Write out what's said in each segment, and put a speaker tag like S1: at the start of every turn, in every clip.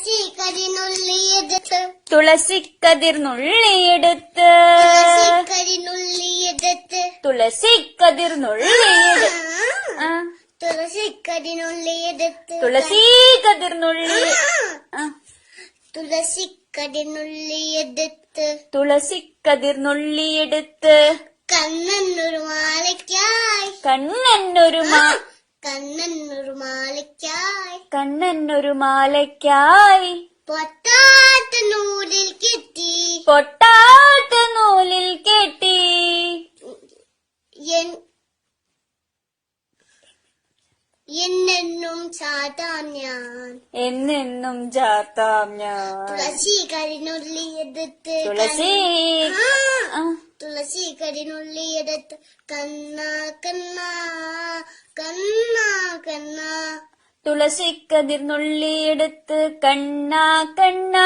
S1: തുളസിക്കരിനുള്ളിയെടുത്ത്
S2: തുളസിക്കതിർന്നുള്ളിയെടുത്ത് തുളസിക്കരിനുള്ളിയെടുത്ത് തുളസിക്കതിർന്നുള്ളിയെടുത്ത്
S1: തുളസിക്കതിനുള്ളിയെടുത്ത് തുളസിക്കതിർന്നുള്ളി
S2: തുളസിക്കതിർന്നുള്ളിയെടുത്ത് തുളസിക്കതിർന്നുള്ളിയെടുത്ത്
S1: കണ്ണനൊരു മാലയ്ക്കായി.
S2: കണ്ണനൊരു മാ
S1: കണ്ണനൊരു മാലയ്ക്കായി.
S2: കണ്ണനൊരു മാലയ്ക്കായി.
S1: പൊട്ടാത്ത നൂലിൽ കെട്ടി.
S2: പൊട്ടാത്ത നൂലിൽ കെട്ടി.
S1: എന്നെന്നും ചാത്താം ഞാൻ.
S2: എന്നെന്നും ചാത്താം ഞാൻ.
S1: തുളസി കരിനുള്ളിയെടുത്ത്
S2: തുളസി ആ,
S1: തുളസി കരിനുള്ളിയെടുത്ത് കണ്ണ കണ്ണ കണ്ണ കണ്ണ.
S2: തുളസി കതിർന്നുള്ളിയെടുത്ത് കണ്ണ കണ്ണ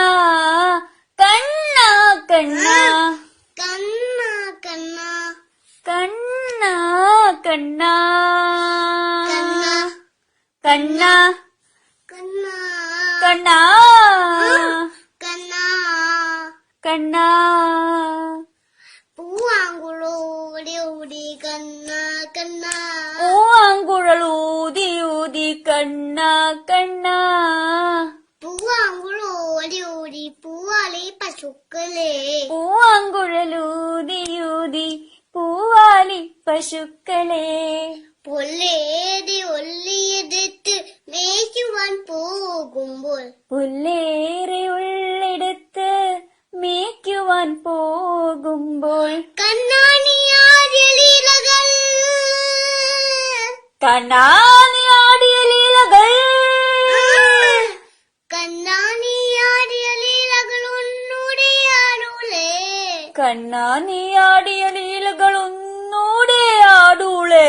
S2: കണ്ണ. കണ്ണ
S1: കണ്ണ. കണ്ണ
S2: കണ്ണ. കണ്ണ.
S1: കണ്ണ.
S2: കണ്ണ.
S1: കണ്ണ.
S2: കണ്ണ.
S1: കണ്ണ. പശുക്കളെ.
S2: പൂവാങ്കുഴലൂതിയൂതി പൂവാലി
S1: മേയ്ക്കുവാൻ പോകുമ്പോൾ
S2: പുല്ലേറെ ഉള്ള അഭിനയിക്കുവാൻ പോകുമ്പോൾ കണ്ണാണിയാടിയലീലകൾ. കണ്ണാണിയാടിയലീലകൾ.
S1: കണ്ണാണിയാടിയ ലീലകൾ ഒന്നൂടെ
S2: ആടൂളേ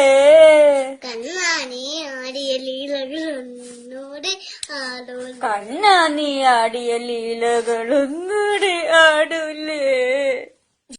S1: കണ്ണാണിയാടിയലീലകൾ ഒന്നൂടെ
S2: ആടൂ കണ്ണാണിയാടിയലീലകളും अडुले